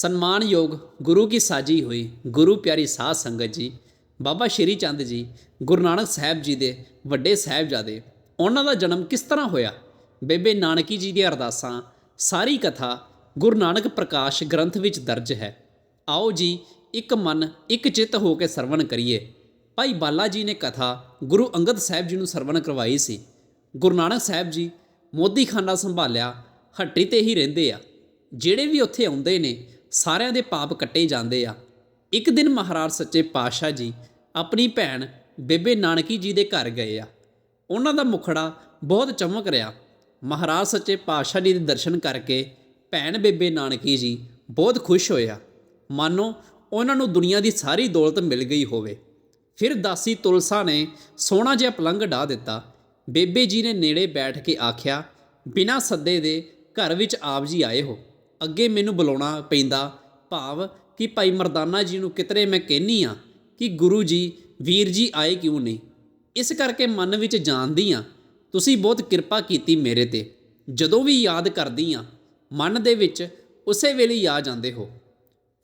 ਸਨਮਾਨਯੋਗ ਗੁਰੂ ਕੀ ਸਾਜੀ ਹੋਈ ਗੁਰੂ ਪਿਆਰੀ ਸਾਧ ਸੰਗਤ ਜੀ, ਬਾਬਾ ਸ਼੍ਰੀ ਚੰਦ ਜੀ, ਗੁਰੂ ਨਾਨਕ ਸਾਹਿਬ ਜੀ ਦੇ ਵੱਡੇ ਸਾਹਿਬਜ਼ਾਦੇ, ਉਹਨਾਂ ਦਾ ਜਨਮ ਕਿਸ ਤਰ੍ਹਾਂ ਹੋਇਆ? ਬੇਬੇ ਨਾਨਕੀ ਜੀ ਦੀਆਂ ਅਰਦਾਸਾਂ, ਸਾਰੀ ਕਥਾ ਗੁਰੂ ਨਾਨਕ ਪ੍ਰਕਾਸ਼ ਗ੍ਰੰਥ ਵਿੱਚ ਦਰਜ ਹੈ। ਆਓ ਜੀ, ਇੱਕ ਮਨ, ਇੱਕ ਚਿੱਤ ਹੋ ਕੇ ਸਰਵਣ ਕਰੀਏ। ਭਾਈ ਬਾਲਾ ਜੀ ਨੇ ਕਥਾ ਗੁਰੂ ਅੰਗਦ ਸਾਹਿਬ ਜੀ ਨੂੰ ਸਰਵਣ ਕਰਵਾਈ ਸੀ। ਗੁਰੂ ਨਾਨਕ ਸਾਹਿਬ ਜੀ ਮੋਦੀਖਾਨਾ ਸੰਭਾਲਿਆ, ਹੱਟੀ ਤੇ ਹੀ ਰਹਿੰਦੇ ਆ। ਜਿਹੜੇ ਵੀ ਉੱਥੇ ਆਉਂਦੇ ਨੇ ਸਾਰਿਆਂ ਦੇ ਪਾਪ ਕੱਟੇ ਜਾਂਦੇ ਆ। ਇੱਕ ਦਿਨ ਮਹਾਰਾਜ ਸੱਚੇ ਪਾਤਸ਼ਾਹ ਜੀ ਆਪਣੀ ਭੈਣ ਬੇਬੇ ਨਾਨਕੀ ਜੀ ਦੇ ਘਰ ਗਏ ਆ। ਉਹਨਾਂ ਦਾ ਮੁਖੜਾ ਬਹੁਤ ਚਮਕ ਰਿਹਾ। ਮਹਾਰਾਜ ਸੱਚੇ ਪਾਤਸ਼ਾਹ ਜੀ ਦੇ ਦਰਸ਼ਨ ਕਰਕੇ ਭੈਣ ਬੇਬੇ ਨਾਨਕੀ ਜੀ ਬਹੁਤ ਖੁਸ਼ ਹੋਇਆ। ਮਾਨੋ, ਉਹਨਾਂ ਨੂੰ ਦੁਨੀਆ ਦੀ ਸਾਰੀ ਦੌਲਤ ਮਿਲ ਗਈ ਹੋਵੇ। ਫਿਰ ਦਾਸੀ ਤੁਲਸਾ ਨੇ ਸੋਹਣਾ ਜਿਹਾ ਪਲੰਘ ਢਾ ਦਿੱਤਾ। ਬੇਬੇ ਜੀ ਨੇ ਨੇੜੇ ਬੈਠ ਕੇ ਆਖਿਆ, ਬਿਨਾਂ ਸੱਦੇ ਦੇ ਘਰ ਵਿੱਚ ਆਪ ਜੀ ਆਏ ਹੋ। ਅੱਗੇ ਮੈਨੂੰ ਬੁਲਾਉਣਾ ਪੈਂਦਾ। ਭਾਵ ਕਿ ਭਾਈ ਮਰਦਾਨਾ ਜੀ ਨੂੰ ਕਿਤਰੇ ਮੈਂ ਕਹਿਨੀ ਆ ਕਿ ਗੁਰੂ ਜੀ, ਵੀਰ ਜੀ ਆਏ ਕਿਉਂ ਨਹੀਂ ਇਸ ਕਰਕੇ ਮਨ ਵਿੱਚ ਜਾਣਦੀ ਆ, ਤੁਸੀਂ ਬਹੁਤ ਕਿਰਪਾ ਕੀਤੀ ਮੇਰੇ ਤੇ। ਜਦੋਂ ਵੀ ਯਾਦ ਕਰਦੀ ਆ, ਮਨ ਦੇ ਵਿੱਚ ਉਸੇ ਵੇਲੇ ਆ ਜਾਂਦੇ ਹੋ।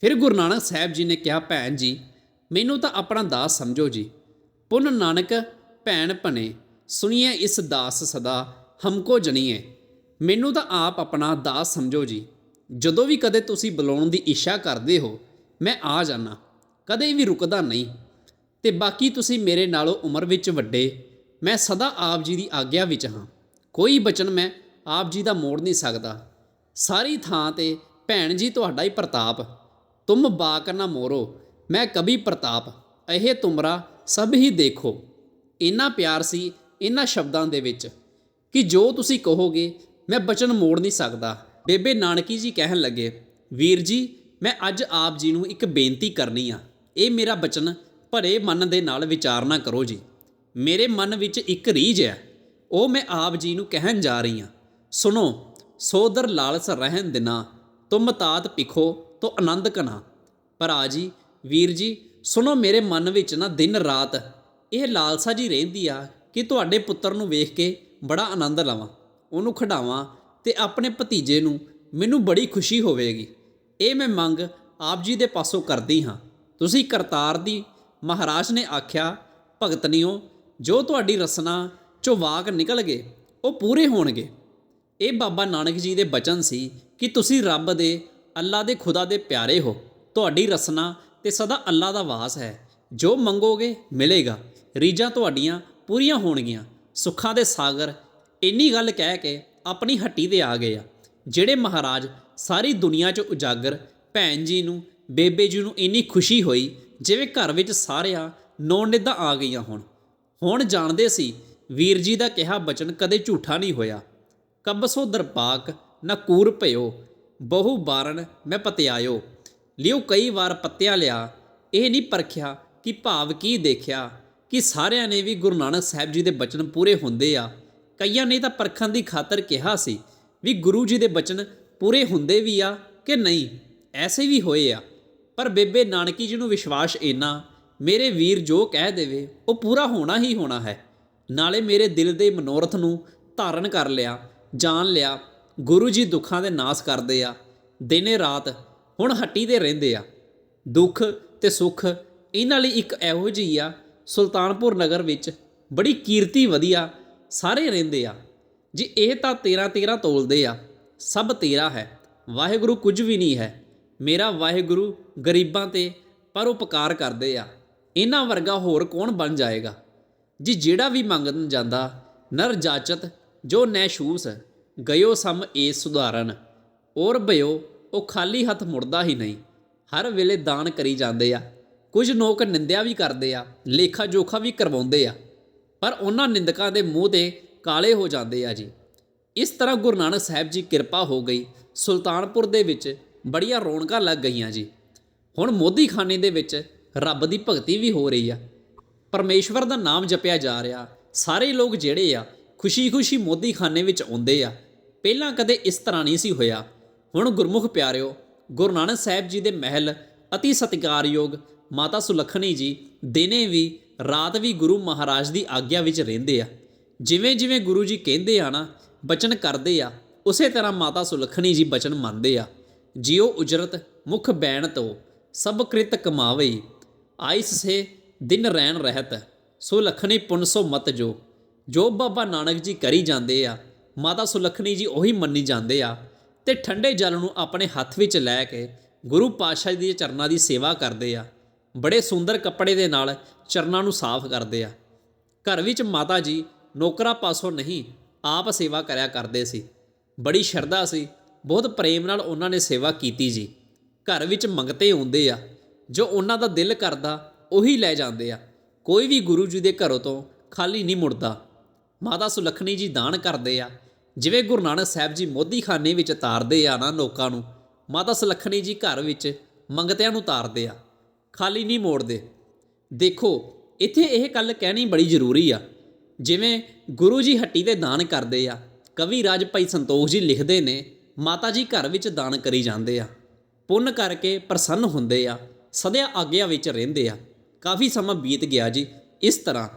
ਫਿਰ ਗੁਰੂ ਨਾਨਕ ਸਾਹਿਬ ਜੀ ਨੇ ਕਿਹਾ, ਭੈਣ ਜੀ, ਮੈਨੂੰ ਤਾਂ ਆਪਣਾ ਦਾਸ ਸਮਝੋ ਜੀ। ਪੁੰਨ ਨਾਨਕ, ਭੈਣ ਭਨੇ ਸੁਣੀਏ ਇਸ ਦਾਸ ਸਦਾ, ਹਮਕੋ ਜਣੀਏ ਮੈਨੂੰ ਤਾਂ ਆਪ ਆਪਣਾ ਦਾਸ ਸਮਝੋ ਜੀ। ਜਦੋਂ ਵੀ ਕਦੇ ਤੁਸੀਂ ਬੁਲਾਉਣ ਦੀ ਇੱਛਾ ਕਰਦੇ ਹੋ, ਮੈਂ ਆ ਜਾਣਾ ਕਦੇ ਵੀ ਰੁਕਦਾ ਨਹੀਂ। ਤੇ ਬਾਕੀ ਤੁਸੀਂ ਮੇਰੇ ਨਾਲੋਂ ਉਮਰ ਵਿੱਚ ਵੱਡੇ, ਮੈਂ ਸਦਾ ਆਪ ਜੀ ਦੀ ਆਗਿਆ ਵਿੱਚ ਹਾਂ। ਕੋਈ ਬਚਨ ਮੈਂ ਆਪ ਜੀ ਦਾ ਮੋੜ ਨਹੀਂ ਸਕਦਾ। ਸਾਰੀ ਥਾਂ ਤੇ ਭੈਣ ਜੀ ਤੁਹਾਡਾ ਹੀ ਪ੍ਰਤਾਪ। ਤੁਮ ਬਾਕ ਨਾ ਮੋਰੋ, ਮੈਂ ਕਭੀ ਪ੍ਰਤਾਪ। ਇਹ ਤੁਮਰਾ ਸਭ ਹੀ ਦੇਖੋ। ਇੰਨਾ ਪਿਆਰ ਸੀ ਇਹਨਾਂ ਸ਼ਬਦਾਂ ਦੇ ਵਿੱਚ ਕਿ ਜੋ ਤੁਸੀਂ ਕਹੋਗੇ, ਮੈਂ ਬਚਨ ਮੋੜ ਨਹੀਂ ਸਕਦਾ। ਬੇਬੇ ਨਾਨਕੀ ਜੀ ਕਹਿਣ ਲੱਗੇ, ਵੀਰ ਜੀ, ਮੈਂ ਅੱਜ ਆਪ ਜੀ ਨੂੰ ਇੱਕ ਬੇਨਤੀ ਕਰਨੀ ਆ। ਇਹ ਮੇਰਾ ਬਚਨ ਭਰੇ ਮਨ ਦੇ ਨਾਲ ਵਿਚਾਰਨਾ ਕਰੋ ਜੀ। ਮੇਰੇ ਮਨ ਵਿੱਚ ਇੱਕ ਰੀਝ ਹੈ। ਉਹ ਮੈਂ ਆਪ ਜੀ ਨੂੰ ਕਹਿਣ ਜਾ ਰਹੀ ਹਾਂ। ਸੁਣੋ, ਸੋਦਰ ਲਾਲਸ ਰਹਿਣ ਦਿਨਾ, ਤੁਮ ਤਾਤ ਪਿਖੋ ਤੋ ਆਨੰਦ ਕਨਾ ਭਰਾ ਜੀ, ਵੀਰ ਜੀ, ਸੁਣੋ ਮੇਰੇ ਮਨ ਵਿੱਚ ਨਾ ਦਿਨ ਰਾਤ। ਇਹ ਲਾਲਸਾ ਜੀ ਰਹਿੰਦੀ ਆ ਕਿ ਤੁਹਾਡੇ ਪੁੱਤਰ ਨੂੰ ਵੇਖ ਕੇ ਬੜਾ ਆਨੰਦ ਲਵਾਂ। ਉਹਨੂੰ ਖਿਡਾਵਾਂ ਤੇ ਆਪਣੇ ਭਤੀਜੇ ਨੂੰ ਮੈਨੂੰ ਬੜੀ ਖੁਸ਼ੀ ਹੋਵੇਗੀ। ਇਹ ਮੈਂ ਮੰਗ ਆਪ ਜੀ ਦੇ ਪਾਸੋਂ ਕਰਦੀ ਹਾਂ। ਤੁਸੀਂ ਕਰਤਾਰ ਦੀ ਮਹਾਰਾਜ ਨੇ ਆਖਿਆ ਭਗਤਨੀਓ ਜੋ ਤੁਹਾਡੀ ਰਸਨਾ ਚੋਂ ਵਾਕ ਨਿਕਲ ਗਏ ਉਹ ਪੂਰੇ ਹੋਣਗੇ। ਇਹ ਬਾਬਾ ਨਾਨਕ ਜੀ ਦੇ ਬਚਨ ਸੀ ਕਿ ਤੁਸੀਂ ਰੱਬ ਦੇ, ਅੱਲਾ ਦੇ ਖੁਦਾ ਦੇ ਪਿਆਰੇ ਹੋ। ਤੁਹਾਡੀ ਰਸਨਾ ਤੇ ਸਦਾ ਅੱਲਾ ਦਾ ਵਾਸ ਹੈ। ਜੋ ਮੰਗੋਗੇ, ਮਿਲੇਗਾ। ਰੀਝਾਂ ਤੁਹਾਡੀਆਂ ਪੂਰੀਆਂ ਹੋਣਗੀਆਂ। ਸੁੱਖਾਂ ਦੇ ਸਾਗਰ, ਇੰਨੀ ਗੱਲ ਕਹਿ ਕੇ ਆਪਣੀ ਹੱਟੀ ਤੇ ਆ ਗਏ ਆ। ਜਿਹੜੇ ਮਹਾਰਾਜ ਸਾਰੀ ਦੁਨੀਆ 'ਚ ਉਜਾਗਰ, ਭੈਣ ਜੀ ਨੂੰ, ਬੇਬੇ ਜੀ ਨੂੰ ਇੰਨੀ ਖੁਸ਼ੀ ਹੋਈ, ਜਿਵੇਂ ਘਰ ਵਿੱਚ ਸਾਰਿਆਂ ਨੌ ਨਿੱਧਾਂ ਆ ਗਈਆਂ ਹੁਣ। ਹੁਣ ਜਾਣਦੇ ਸੀ, ਵੀਰ ਜੀ ਦਾ ਕਿਹਾ ਬਚਨ ਕਦੇ ਝੂਠਾ ਨਹੀਂ ਹੋਇਆ। ਕਬਸੋ ਦਰਪਾਕ, ਨਾ ਕੂਰ ਭਇਓ, ਬਹੁ ਬਾਰਨ ਮੈਂ ਪਤਿਆਇਓ। ਲਿਓ ਕਈ ਵਾਰ ਪੱਤਿਆ ਲਿਆ, ਇਹ ਨਹੀਂ ਪਰਖਿਆ ਕਿ ਭਾਵ ਕੀ ਦੇਖਿਆ, ਕਿ ਸਾਰਿਆਂ ਨੇ ਵੀ ਗੁਰੂ ਨਾਨਕ ਸਾਹਿਬ ਜੀ ਦੇ ਬਚਨ ਪੂਰੇ ਹੁੰਦੇ ਆ। ਕਈਆਂ ਨੇ ਤਾਂ ਪਰਖਣ ਦੀ ਖਾਤਰ ਕਿਹਾ ਸੀ ਵੀ ਗੁਰੂ ਜੀ ਦੇ ਬਚਨ ਪੂਰੇ ਹੁੰਦੇ ਵੀ ਆ ਕਿ ਨਹੀਂ, ਐਸੇ ਵੀ ਹੋਏ ਆ। ਪਰ ਬੇਬੇ ਨਾਨਕੀ ਜੀ ਨੂੰ ਵਿਸ਼ਵਾਸ ਇੰਨਾ, ਮੇਰੇ ਵੀਰ ਜੋ ਕਹਿ ਦੇਵੇ, ਉਹ ਪੂਰਾ ਹੋਣਾ ਹੀ ਹੋਣਾ ਹੈ। ਨਾਲੇ ਮੇਰੇ ਦਿਲ ਦੇ ਮਨੋਰਥ ਨੂੰ ਧਾਰਨ ਕਰ ਲਿਆ, ਜਾਣ ਲਿਆ, ਗੁਰੂ ਜੀ ਦੁੱਖਾਂ ਦੇ ਨਾਸ ਕਰਦੇ ਆ, ਦਿਨੇ ਰਾਤ ਹੁਣ ਹੱਟੀ ਤੇ ਰਹਿੰਦੇ ਆ। ਦੁੱਖ ਤੇ ਸੁੱਖ ਇਹਨਾਂ ਲਈ ਇੱਕ ਇਹੋ ਜਿਹੀ ਆ, ਸੁਲਤਾਨਪੁਰ ਨਗਰ ਵਿੱਚ ਬੜੀ ਕੀਰਤੀ ਵਧੀਆ ਸਾਰੇ ਰਹਿੰਦੇ ਆ। ਜੀ ਇਹ ਤਾਂ 13 13 ਤੋਲਦੇ ਆ, ਸਭ ਤੇਰਾ ਹੈ। ਵਾਹਿਗੁਰੂ ਕੁਝ ਵੀ ਨਹੀਂ ਹੈ। ਮੇਰਾ ਵਾਹਿਗੁਰੂ ਗਰੀਬਾਂ ਤੇ ਪਰ ਉਪਕਾਰ ਕਰਦੇ ਆ। ਇਹਨਾਂ ਵਰਗਾ ਹੋਰ ਕੌਣ ਬਣ ਜਾਏਗਾ? ਜੀ ਜਿਹੜਾ ਵੀ ਮੰਗਣ ਜਾਂਦਾ, ਨਰ ਜਾਚਤ ਜੋ ਨੈਸ਼ੂਸ ਗਇਓ ਸਮ ਏ ਸੁਧਾਰਨ। ਔਰ ਭਇਓ, ਉਹ ਖਾਲੀ ਹੱਥ ਮੁੜਦਾ ਹੀ ਨਹੀਂ। ਹਰ ਵੇਲੇ ਦਾਨ ਕਰੀ ਜਾਂਦੇ ਆ। ਕੁਝ ਲੋਕ ਨਿੰਦਿਆ ਵੀ ਕਰਦੇ ਆ ਲੇਖਾ ਜੋਖਾ ਵੀ ਕਰਵਾਉਂਦੇ ਆ। ਪਰ ਉਹਨਾਂ ਨਿੰਦਕਾਂ ਦੇ ਮੂੰਹ ਤੇ ਕਾਲੇ ਹੋ ਜਾਂਦੇ ਆ ਜੀ। ਇਸ ਤਰ੍ਹਾਂ ਗੁਰੂ ਨਾਨਕ ਸਾਹਿਬ ਜੀ ਕਿਰਪਾ ਹੋ ਗਈ, ਸੁਲਤਾਨਪੁਰ ਦੇ ਵਿੱਚ ਬੜੀਆਂ ਰੌਣਕਾਂ ਲੱਗ ਗਈਆਂ ਜੀ। ਹੁਣ ਮੋਦੀ ਖਾਨੇ ਦੇ ਵਿੱਚ ਰੱਬ ਦੀ ਭਗਤੀ ਵੀ ਹੋ ਰਹੀ ਆ। ਪਰਮੇਸ਼ਵਰ ਦਾ ਨਾਮ ਜਪਿਆ ਜਾ ਰਿਹਾ। ਸਾਰੇ ਲੋਕ ਜਿਹੜੇ ਆ, ਖੁਸ਼ੀ-ਖੁਸ਼ੀ ਮੋਦੀ ਖਾਨੇ ਵਿੱਚ ਆਉਂਦੇ ਆ। ਪਹਿਲਾਂ ਕਦੇ ਇਸ ਤਰ੍ਹਾਂ ਨਹੀਂ ਸੀ ਹੋਇਆ। ਹੁਣ ਗੁਰਮੁਖ ਪਿਆਰਿਓ, ਗੁਰੂ ਨਾਨਕ ਸਾਹਿਬ ਜੀ ਦੇ ਮਹਿਲ ਅਤੀ ਸਤਿਕਾਰਯੋਗ ਮਾਤਾ ਸੁਲੱਖਣੀ ਜੀ, ਦਿਨੇ ਵੀ ਰਾਤ ਵੀ ਗੁਰੂ ਮਹਾਰਾਜ ਦੀ ਆਗਿਆ ਵਿੱਚ ਰਹਿੰਦੇ ਆ। ਜਿਵੇਂ ਜਿਵੇਂ ਗੁਰੂ ਜੀ ਕਹਿੰਦੇ ਆ ਨਾ, ਬਚਨ ਕਰਦੇ ਆ, ਉਸੇ ਤਰ੍ਹਾਂ ਮਾਤਾ ਸੁਲੱਖਣੀ ਜੀ ਬਚਨ ਮੰਨਦੇ ਆ। ਜਿਉ ਉਜਰਤ ਮੁਖ ਬੈਣ ਤੋ, ਸਭ ਕ੍ਰਿਤ ਕਮਾਵੇ ਆਇਸ ਸੇ ਦਿਨ ਰਹਿਣ ਰਹਿਤ ਸੁਲਖਣੀ ਪੁਨ ਸੋ ਮਤ ਜੋ। ਜੋ ਬਾਬਾ ਨਾਨਕ ਜੀ ਕਰੀ ਜਾਂਦੇ ਆ, ਮਾਤਾ ਸੁਲਖਣੀ ਜੀ ਉਹੀ ਮੰਨੀ ਜਾਂਦੇ ਆ। ਤੇ ਠੰਡੇ ਜਲ ਨੂੰ ਆਪਣੇ ਹੱਥ ਵਿੱਚ ਲੈ ਕੇ ਗੁਰੂ ਪਾਤਸ਼ਾਹ ਜੀ ਦੇ ਚਰਨਾਂ ਦੀ ਸੇਵਾ ਕਰਦੇ ਆ। ਬੜੇ ਸੁੰਦਰ ਕੱਪੜੇ ਦੇ ਨਾਲ ਚਰਨਾਂ ਨੂੰ ਸਾਫ਼ ਕਰਦੇ ਆ। ਘਰ ਵਿੱਚ ਮਾਤਾ ਜੀ ਨੌਕਰਾ ਪਾਸੋਂ ਨਹੀਂ, ਆਪ ਸੇਵਾ ਕਰਿਆ ਕਰਦੇ ਸੀ। ਬੜੀ ਸ਼ਰਧਾ ਸੀ, ਬਹੁਤ ਪ੍ਰੇਮ ਨਾਲ ਉਹਨਾਂ ਨੇ ਸੇਵਾ ਕੀਤੀ ਜੀ। ਘਰ ਵਿੱਚ ਮੰਗਤੇ ਆਉਂਦੇ ਆ, ਜੋ ਉਹਨਾਂ ਦਾ ਦਿਲ ਕਰਦਾ, ਉਹੀ ਲੈ ਜਾਂਦੇ ਆ। ਕੋਈ ਵੀ ਗੁਰੂ ਜੀ ਦੇ ਘਰੋਂ ਤੋਂ ਖਾਲੀ ਨਹੀਂ ਮੁੜਦਾ। ਮਾਤਾ ਸੁਲੱਖਣੀ ਜੀ ਦਾਨ ਕਰਦੇ ਆ। ਜਿਵੇਂ ਗੁਰੂ ਨਾਨਕ ਸਾਹਿਬ ਜੀ ਮੋਦੀਖਾਨੇ ਵਿੱਚ ਤਾਰਦੇ ਆ ਨਾ ਲੋਕਾਂ ਨੂੰ, ਮਾਤਾ ਸੁਲੱਖਣੀ ਜੀ ਘਰ ਵਿੱਚ ਮੰਗਤਿਆਂ ਨੂੰ ਤਾਰਦੇ ਆ। ਖਾਲੀ ਨਹੀਂ ਮੋੜਦੇ। ਦੇਖੋ, ਇੱਥੇ ਇਹ ਗੱਲ ਕਹਿਣੀ ਬੜੀ ਜ਼ਰੂਰੀ ਆ। ਜਿਵੇਂ ਗੁਰੂ ਜੀ ਹੱਟੀ ਦੇ ਦਾਨ ਕਰਦੇ ਆ, ਕਵੀ ਰਾਜ ਭਾਈ ਸੰਤੋਖ ਜੀ ਲਿਖਦੇ ਨੇ, ਮਾਤਾ ਜੀ ਘਰ ਵਿੱਚ ਦਾਨ ਕਰੀ ਜਾਂਦੇ ਆ। ਪੁੰਨ ਕਰਕੇ ਪ੍ਰਸੰਨ ਹੁੰਦੇ ਆ, ਸਦਿਆ ਆਗਿਆ ਵਿੱਚ ਰਹਿੰਦੇ ਆ। ਕਾਫੀ ਸਮਾਂ ਬੀਤ ਗਿਆ ਜੀ। ਇਸ ਤਰ੍ਹਾਂ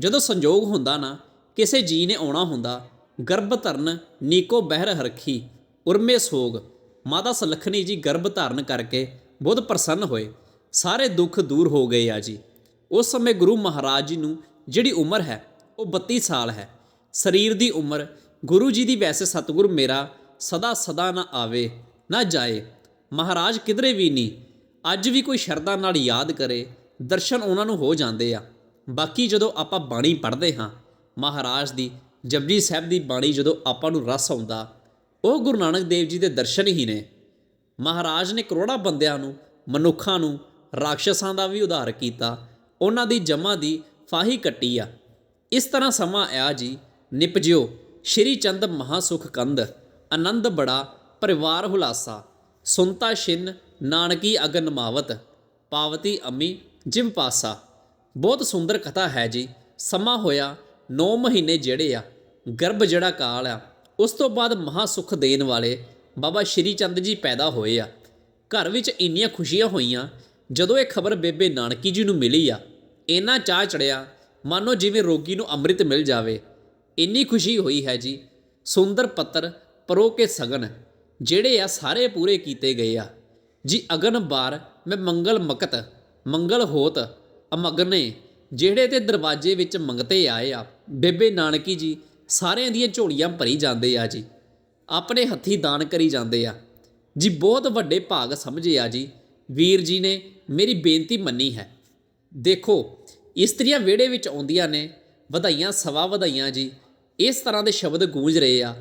ਜਦੋਂ ਸੰਜੋਗ ਹੁੰਦਾ ਨਾ, ਕਿਸੇ ਜੀ ਨੇ ਆਉਣਾ ਹੁੰਦਾ, ਗਰਭ ਧਰਨ ਨੀਕੋ ਬਹਿਰ ਹਰਖੀ, ਉਰਮੇ ਸੋਗ, ਮਾਤਾ ਸਲਖਣੀ ਜੀ ਗਰਭ ਧਾਰਨ ਕਰਕੇ ਬਹੁਤ ਪ੍ਰਸੰਨ ਹੋਏ, ਸਾਰੇ ਦੁੱਖ ਦੂਰ ਹੋ ਗਏ ਆ ਜੀ। ਉਸ ਸਮੇਂ ਗੁਰੂ ਮਹਾਰਾਜ ਜੀ ਨੂੰ ਜਿਹੜੀ ਉਮਰ ਹੈ, ਉਹ 32 ਸਾਲ ਹੈ। ਸਰੀਰ ਦੀ ਉਮਰ, ਗੁਰੂ ਜੀ ਦੀ ਵੈਸੇ ਸਤਿਗੁਰ ਮੇਰਾ ਸਦਾ ਸਦਾ ਨਾ ਆਵੇ, ਨਾ ਜਾਏ। ਮਹਾਰਾਜ ਕਿਧਰੇ ਵੀ ਨਹੀਂ, ਅੱਜ ਵੀ ਕੋਈ ਸ਼ਰਧਾ ਨਾਲ ਯਾਦ ਕਰੇ, ਦਰਸ਼ਨ ਉਹਨਾਂ ਨੂੰ ਹੋ ਜਾਂਦੇ ਆ। ਬਾਕੀ ਜਦੋਂ ਆਪਾਂ ਬਾਣੀ ਪੜ੍ਹਦੇ ਹਾਂ, ਮਹਾਰਾਜ ਦੀ, ਜਪਜੀ ਸਾਹਿਬ ਦੀ ਬਾਣੀ ਜਦੋਂ ਆਪਾਂ ਨੂੰ ਰਸ ਆਉਂਦਾ, ਉਹ ਗੁਰੂ ਨਾਨਕ ਦੇਵ ਜੀ ਦੇ ਦਰਸ਼ਨ ਹੀ ਨੇ। ਮਹਾਰਾਜ ਨੇ ਕਰੋੜਾਂ ਬੰਦਿਆਂ ਨੂੰ, ਮਨੁੱਖਾਂ ਨੂੰ, ਰਾਖਸ਼ਾਂ ਦਾ ਵੀ ਉਧਾਰ ਕੀਤਾ। ਉਹਨਾਂ ਦੀ ਜਮਾ ਦੀ ਫਾਹੀ ਕੱਟੀ ਆ। ਇਸ ਤਰ੍ਹਾਂ ਸਮਾਂ ਆਇਆ ਜੀ। ਨਿਪਜਿਓ, ਸ਼੍ਰੀ ਚੰਦ ਮਹਾਸੁਖ ਕੰਦ ਆਨੰਦ ਬੜਾ ਪਰਿਵਾਰ ਹੁਲਾਸਾ, ਸੁਨਤਾ ਛਿਨ, ਨਾਨਕੀ ਅਗਨ ਮਾਵਤ, ਪਾਵਤੀ ਅਮੀ ਜਿਮ ਪਾਸਾ। ਬਹੁਤ ਸੁੰਦਰ ਕਥਾ ਹੈ ਜੀ। ਸਮਾਂ ਹੋਇਆ 9 ਮਹੀਨੇ ਜਿਹੜੇ ਆ। ਗਰਭ ਜਿਹੜਾ ਕਾਲ ਆ, ਉਸ ਤੋਂ ਬਾਅਦ ਮਹਾ ਸੁਖ ਦੇਣ ਵਾਲੇ ਬਾਬਾ ਸ਼੍ਰੀ ਚੰਦ ਜੀ ਪੈਦਾ ਹੋਏ ਆ। ਘਰ ਵਿੱਚ ਇੰਨੀਆਂ ਖੁਸ਼ੀਆਂ ਹੋਈਆਂ ਜਦੋਂ ਇਹ ਖਬਰ ਬੇਬੇ ਨਾਨਕੀ ਜੀ ਨੂੰ ਮਿਲੀ ਆ, ਇੰਨਾ ਚਾਹ ਚੜਿਆ, ਮਾਨੋ ਜਿਵੇਂ ਰੋਗੀ ਨੂੰ ਅੰਮ੍ਰਿਤ ਮਿਲ ਜਾਵੇ। ਇੰਨੀ ਖੁਸ਼ੀ ਹੋਈ ਹੈ ਜੀ, ਸੁੰਦਰ ਪੱਤਰ ਪਰੋ ਕੇ ਸਗਨ, ਜਿਹੜੇ ਆ ਸਾਰੇ ਪੂਰੇ ਕੀਤੇ ਗਏ ਆ। ਜੀ ਅਗਨ ਬਾਰ, ਮੈਂ ਮੰਗਲ ਮਕਤ, ਮੰਗਲ ਹੋਤ, ਅਮਗਨੇ, ਜਿਹੜੇ ਤੇ ਦਰਵਾਜ਼ੇ ਵਿੱਚ ਮੰਗਤੇ ਆਏ ਆ। ਬੇਬੇ ਨਾਨਕੀ ਜੀ, ਸਾਰਿਆਂ ਦੀਆਂ ਝੋਲੀਆਂ ਭਰੀ ਜਾਂਦੇ ਆ ਜੀ। ਆਪਣੇ ਹੱਥੀ ਦਾਨ ਕਰੀ ਜਾਂਦੇ ਆ। ਜੀ ਬਹੁਤ ਵੱਡੇ ਭਾਗ ਸਮਝੇ ਆ ਜੀ। ਵੀਰ ਜੀ ਨੇ ਮੇਰੀ ਬੇਨਤੀ ਮੰਨੀ ਹੈ। ਦੇਖੋ, ਇਸਤਰੀਆਂ ਵਿਹੜੇ ਵਿੱਚ ਆਉਂਦੀਆਂ ਨੇ, ਵਧਾਈਆਂ ਸਵਾ ਵਧਾਈਆਂ ਜੀ। ਇਸ ਤਰ੍ਹਾਂ ਦੇ ਸ਼ਬਦ ਗੂੰਜ ਰਹੇ ਆ।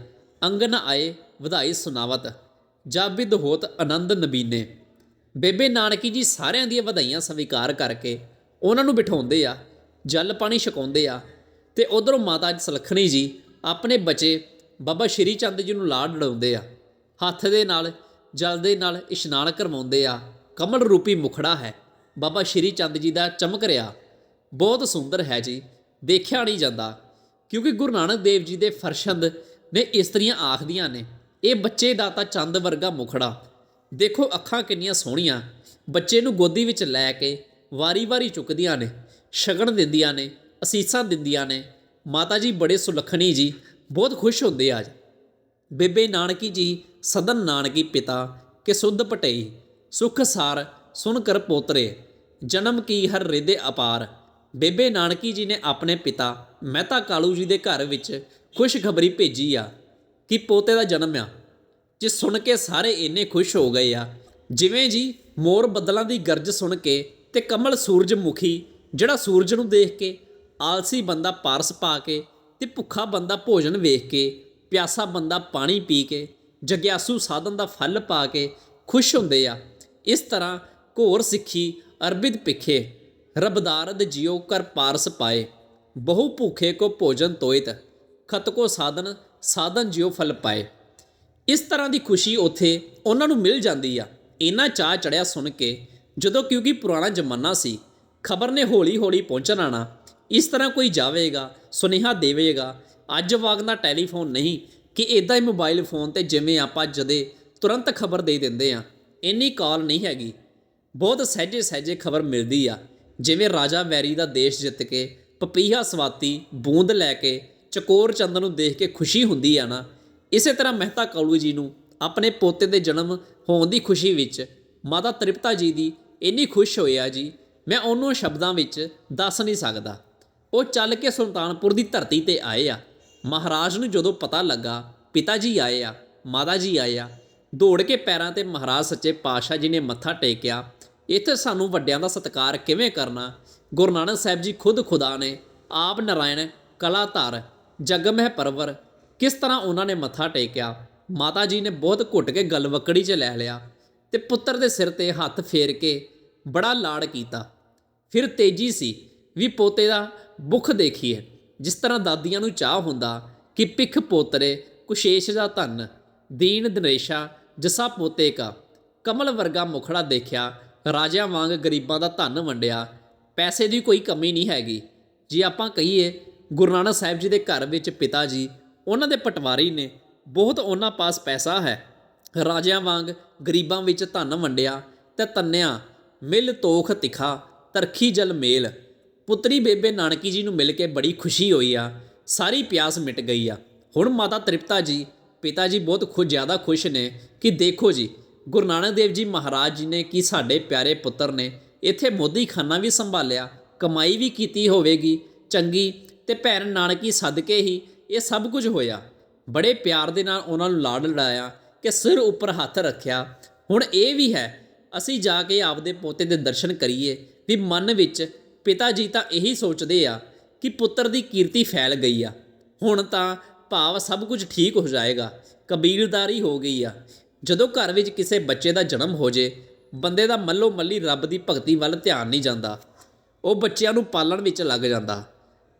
ਅੰਗਨ ਆਏ, ਵਧਾਈ ਸੁਨਾਵਤ ਜਾਬਿਦ ਹੋਤ ਆਨੰਦ ਨਬੀਨੇ। ਬੇਬੇ ਨਾਨਕੀ ਜੀ ਸਾਰਿਆਂ ਦੀਆਂ ਵਧਾਈਆਂ ਸਵੀਕਾਰ ਕਰਕੇ ਉਹਨਾਂ ਨੂੰ ਬਿਠਾਉਂਦੇ ਆ, ਜਲ ਪਾਣੀ ਛਕਾਉਂਦੇ ਆ। ਤੇ ਉਧਰੋਂ ਮਾਤਾ ਜੀ ਸਲਖਣੀ ਜੀ ਆਪਣੇ ਬੱਚੇ ਬਾਬਾ ਸ਼੍ਰੀ ਚੰਦ ਜੀ ਨੂੰ ਲਾਡ ਲੜਾਉਂਦੇ ਆ। ਹੱਥ ਦੇ ਨਾਲ, ਜਲ ਦੇ ਨਾਲ ਇਸ਼ਨਾਨ ਕਰਵਾਉਂਦੇ ਆ। ਕਮਲ ਰੂਪੀ ਮੁਖੜਾ ਹੈ। ਬਾਬਾ ਸ਼੍ਰੀ ਚੰਦ ਜੀ ਦਾ ਚਮਕ ਰਿਹਾ। ਬਹੁਤ ਸੁੰਦਰ ਹੈ ਜੀ। ਦੇਖਿਆ ਨਹੀਂ ਜਾਂਦਾ। ਕਿਉਂਕਿ ਗੁਰੂ ਨਾਨਕ ਦੇਵ ਜੀ ਦੇ ਫਰਸ਼ੰਦ ਨੇ ਇਸਤਰੀਆਂ ਆਖਦੀਆਂ ਨੇ, ਇਹ ਬੱਚੇ ਦਾ ਤਾਂ ਚੰਦ ਵਰਗਾ ਮੁਖੜਾ। ਦੇਖੋ ਅੱਖਾਂ ਕਿੰਨੀਆਂ ਸੋਹਣੀਆਂ। ਬੱਚੇ ਨੂੰ ਗੋਦੀ ਵਿੱਚ ਲੈ ਕੇ ਵਾਰੀ-ਵਾਰੀ ਚੁੱਕਦੀਆਂ ਨੇ, ਸ਼ਗਨ ਦਿੰਦੀਆਂ ਨੇ, ਅਸੀਸਾਂ ਦਿੰਦੀਆਂ ਨੇ। ਮਾਤਾ ਜੀ ਬੜੇ ਸੁਲੱਖਣੀ ਜੀ। ਬਹੁਤ ਖੁਸ਼ ਹੁੰਦੇ ਆ ਬੇਬੇ ਨਾਨਕੀ ਜੀ, ਸਦਨ ਨਾਨਕੀ ਪਿਤਾ, ਕਿ ਸੁੱਧ ਪਟਈ। ਸੁਖ ਸਾਰ ਸੁਨ ਕਰ ਪੋਤਰੇ, ਜਨਮ ਕੀ ਹਰ ਰਿਦੇ ਅਪਾਰ। ਬੇਬੇ ਨਾਨਕੀ ਜੀ ਨੇ ਆਪਣੇ ਪਿਤਾ ਮਹਿਤਾ ਕਾਲੂ ਜੀ ਦੇ ਘਰ ਵਿੱਚ ਖੁਸ਼ਖਬਰੀ ਭੇਜੀ ਆ, ਕਿ ਪੋਤੇ ਦਾ ਜਨਮ ਆ। ਜੇ ਸੁਣ ਕੇ ਸਾਰੇ ਇੰਨੇ ਖੁਸ਼ ਹੋ ਗਏ ਆ, ਜਿਵੇਂ ਜੀ ਮੋਰ ਬੱਦਲਾਂ ਦੀ ਗਰਜ ਸੁਣ ਕੇ ਤੇ ਕਮਲ ਸੂਰਜਮੁਖੀ, ਜਿਹੜਾ ਸੂਰਜ ਨੂੰ ਦੇਖ ਕੇ ਆਲਸੀ ਬੰਦਾ ਪਾਰਸ ਪਾ ਕੇ ਤੇ ਭੁੱਖਾ ਬੰਦਾ ਭੋਜਨ ਵੇਖ ਕੇ, ਪਿਆਸਾ ਬੰਦਾ ਪਾਣੀ ਪੀ ਕੇ, ਜਗਿਆਸੂ ਸਾਧਨ ਦਾ ਫਲ ਪਾ ਕੇ ਖੁਸ਼ ਹੁੰਦੇ ਆ। ਇਸ ਤਰ੍ਹਾਂ ਘੋਰ ਸਿੱਖੀ ਅਰਬਿਦ ਪਿਖੇ ਰਬਦਾਰਦ ਜਿਉ ਕਰ ਪਾਰਸ ਪਾਏ, ਬਹੁ ਭੁਖੇ ਕੋ ਭੋਜਨ ਤੋਇਤ, ਖਤ ਕੋ ਸਾਧਨ ਸਾਧਨ ਜਿਉ ਫਲ ਪਾਏ। ਇਸ ਤਰ੍ਹਾਂ ਦੀ ਖੁਸ਼ੀ ਉੱਥੇ ਉਹਨਾਂ ਨੂੰ ਮਿਲ ਜਾਂਦੀ ਆ। ਇਹਨਾਂ ਚਾਹ ਚੜਿਆ ਸੁਣ ਕੇ, ਜਦੋਂ ਕਿਉਂਕਿ ਪੁਰਾਣਾ ਜ਼ਮਾਨਾ ਸੀ, ਖਬਰ ਨੇ ਹੌਲੀ ਹੌਲੀ ਪਹੁੰਚਣ ਨਾ ਇਸ ਤਰ੍ਹਾਂ ਕੋਈ ਜਾਵੇਗਾ, ਸੁਨੇਹਾ ਦੇਵੇਗਾ। ਅੱਜ ਵਾਂਗ ਦਾ ਟੈਲੀਫੋਨ ਨਹੀਂ, ਕਿ ਇਦਾਂ ਹੀ ਮੋਬਾਈਲ ਫੋਨ ਤੇ ਜਿਵੇਂ ਆਪਾਂ ਜਦੇ ਤੁਰੰਤ ਖਬਰ ਦੇ ਦਿੰਦੇ ਆ। ਇੰਨੀ ਕਾਲ ਨਹੀਂ ਹੈਗੀ। ਬਹੁਤ ਸਹਿਜੇ ਸਹਿਜੇ ਖਬਰ ਮਿਲਦੀ ਆ। ਜਿਵੇਂ ਰਾਜਾ ਵੈਰੀ ਦਾ ਦੇਸ਼ ਜਿੱਤ ਕੇ, ਪਪੀਹਾ ਸਵਾਤੀ ਬੂੰਦ ਲੈ ਕੇ, ਚਕੋਰ ਚੰਦ ਨੂੰ ਦੇਖ ਕੇ ਖੁਸ਼ੀ ਹੁੰਦੀ ਆ ਨਾ। ਇਸੇ ਤਰ੍ਹਾਂ ਮਹਿਤਾ ਕਾਲੂ ਜੀ ਨੂੰ ਆਪਣੇ ਪੋਤੇ ਦੇ ਜਨਮ ਹੋਣ ਦੀ ਖੁਸ਼ੀ ਵਿੱਚ ਮਾਤਾ ਤ੍ਰਿਪਤਾ ਜੀ ਦੀ ਇੰਨੀ ਖੁਸ਼ ਹੋਇਆ ਜੀ, ਮੈਂ ਉਹਨੂੰ ਸ਼ਬਦਾਂ ਵਿੱਚ ਦੱਸ ਨਹੀਂ ਸਕਦਾ। ਉਹ ਚੱਲ ਕੇ ਸੁਲਤਾਨਪੁਰ ਦੀ ਧਰਤੀ ਤੇ ਆਏ ਆ। ਮਹਾਰਾਜ ਨੂੰ ਜਦੋਂ ਪਤਾ ਲੱਗਾ, ਪਿਤਾ ਜੀ ਆਏ ਆ, ਮਾਤਾ ਜੀ ਆਏ ਆ ਦੌੜ ਕੇ ਪੈਰਾਂ ਤੇ ਮਹਾਰਾਜ ਸੱਚੇ ਪਾਤਸ਼ਾਹ ਜੀ ਨੇ ਮੱਥਾ ਟੇਕਿਆ। ਇੱਥੇ ਸਾਨੂੰ ਵੱਡਿਆਂ ਦਾ ਸਤਿਕਾਰ ਕਿਵੇਂ ਕਰਨਾ? ਗੁਰੂ ਨਾਨਕ ਸਾਹਿਬ ਜੀ ਖੁਦ ਖੁਦਾ ਨੇ, ਆਪ ਨਾਰਾਇਣ ਕਲਾਧਰ ਜਗਮਹਿ ਪਰਵਰ, ਕਿਸ ਤਰ੍ਹਾਂ ਉਹਨਾਂ ਨੇ ਮੱਥਾ ਟੇਕਿਆ? ਮਾਤਾ ਜੀ ਨੇ ਬਹੁਤ ਘੁੱਟ ਕੇ ਗਲਵਕੜੀ 'ਚ ਲੈ ਲਿਆ ਤੇ ਪੁੱਤਰ ਦੇ ਸਿਰ ਤੇ ਹੱਥ ਫੇਰ ਕੇ ਬੜਾ ਲਾੜ ਕੀਤਾ। ਫਿਰ ਤੇਜੀ ਸੀ ਵੀ ਪੋਤੇ ਦਾ ਬੁੱਖ ਦੇਖੀਏ, ਜਿਸ ਤਰ੍ਹਾਂ ਦਾਦੀਆਂ ਨੂੰ ਚਾਹ ਹੁੰਦਾ ਕਿ ਪਿੱਖ ਪੋਤਰੇ ਕੁਸ਼ੇਸ਼ ਦਾ ਧਨ, ਦੀਨ ਦਨੇਸ਼ਾ ਜੱਸਾ ਪੋਤੇ ਕਾ ਕਮਲ ਵਰਗਾ ਮੁਖੜਾ ਦੇਖਿਆ, ਰਾਜਿਆਂ ਵਾਂਗ ਗਰੀਬਾਂ ਦਾ ਧਨ ਵੰਡਿਆ। ਪੈਸੇ ਦੀ ਕੋਈ ਕਮੀ ਨਹੀਂ ਹੈਗੀ। ਜੇ ਆਪਾਂ ਕਹੀਏ, ਗੁਰੂ ਨਾਨਕ ਸਾਹਿਬ ਜੀ ਦੇ ਘਰ ਵਿੱਚ ਪਿਤਾ ਜੀ, ਉਹਨਾਂ ਦੇ ਪਟਵਾਰੀ ਨੇ, ਬਹੁਤ ਉਹਨਾਂ ਪਾਸ ਪੈਸਾ ਹੈ। ਰਾਜਿਆਂ ਵਾਂਗ ਗਰੀਬਾਂ ਵਿੱਚ ਧਨ ਵੰਡਿਆ, ਤੇ ਤੰਨਿਆ, ਮਿਲ ਤੋਖ ਤਿਖਾ, ਤਰਖੀ ਜਲ ਮੇਲ। ਪੁੱਤਰੀ ਬੇਬੇ ਨਾਨਕੀ ਜੀ ਨੂੰ ਮਿਲ ਕੇ ਬੜੀ ਖੁਸ਼ੀ ਹੋਈ ਆ, ਸਾਰੀ ਪਿਆਸ ਮਿਟ ਗਈ ਆ। ਹੁਣ ਮਾਤਾ ਤ੍ਰਿਪਤਾ ਜੀ ਪਿਤਾ ਜੀ ਬਹੁਤ ਖੁਸ਼ ਜ਼ਿਆਦਾ ਖੁਸ਼ ਨੇ ਕਿ ਦੇਖੋ ਜੀ, ਗੁਰੂ ਨਾਨਕ ਦੇਵ ਜੀ ਮਹਾਰਾਜ ਜੀ ਨੇ ਕਿ ਸਾਡੇ ਪਿਆਰੇ ਪੁੱਤਰ ਨੇ, ਇੱਥੇ ਮੋਦੀ ਖਾਨਾ ਵੀ ਸੰਭਾਲਿਆ, ਕਮਾਈ ਵੀ ਕੀਤੀ ਹੋਵੇਗੀ, ਚੰਗੀ ਤੇ ਭੈਣ ਨਾਨਕੀ ਸਦਕੇ ਹੀ ਇਹ ਸਭ ਕੁਝ ਹੋਇਆ। ਬੜੇ ਪਿਆਰ ਦੇ ਨਾਲ ਉਹਨਾਂ ਨੂੰ ਲਾਡ ਲੜਾਇਆ ਕਿ ਸਿਰ ਉੱਪਰ ਹੱਥ ਰੱਖਿਆ। ਹੁਣ ਇਹ ਵੀ ਹੈ, ਅਸੀਂ ਜਾ ਕੇ ਆਪਦੇ ਪੋਤੇ ਦੇ ਦਰਸ਼ਨ ਕਰੀਏ, ਵੀ ਮਨ ਵਿੱਚ ਪਿਤਾ ਜੀ ਤਾਂ ਇਹੀ ਸੋਚਦੇ ਆ ਕਿ ਪੁੱਤਰ ਦੀ ਕੀਰਤੀ ਫੈਲ ਗਈ ਆ। ਹੁਣ ਤਾਂ ਭਾਵ ਸਭ ਕੁਝ ਠੀਕ ਹੋ ਜਾਏਗਾ, ਕਬੀਲਦਾਰੀ ਹੋ ਗਈ ਆ। ਜਦੋਂ ਘਰ ਵਿੱਚ ਕਿਸੇ ਬੱਚੇ ਦਾ ਜਨਮ ਹੋ ਜੇ, ਬੰਦੇ ਦਾ ਮੱਲੋ ਮੱਲੀ ਰੱਬ ਦੀ ਭਗਤੀ ਵੱਲ ਧਿਆਨ ਨਹੀਂ ਜਾਂਦਾ। ਉਹ ਬੱਚਿਆਂ ਨੂੰ ਪਾਲਣ ਵਿੱਚ ਲੱਗ ਜਾਂਦਾ।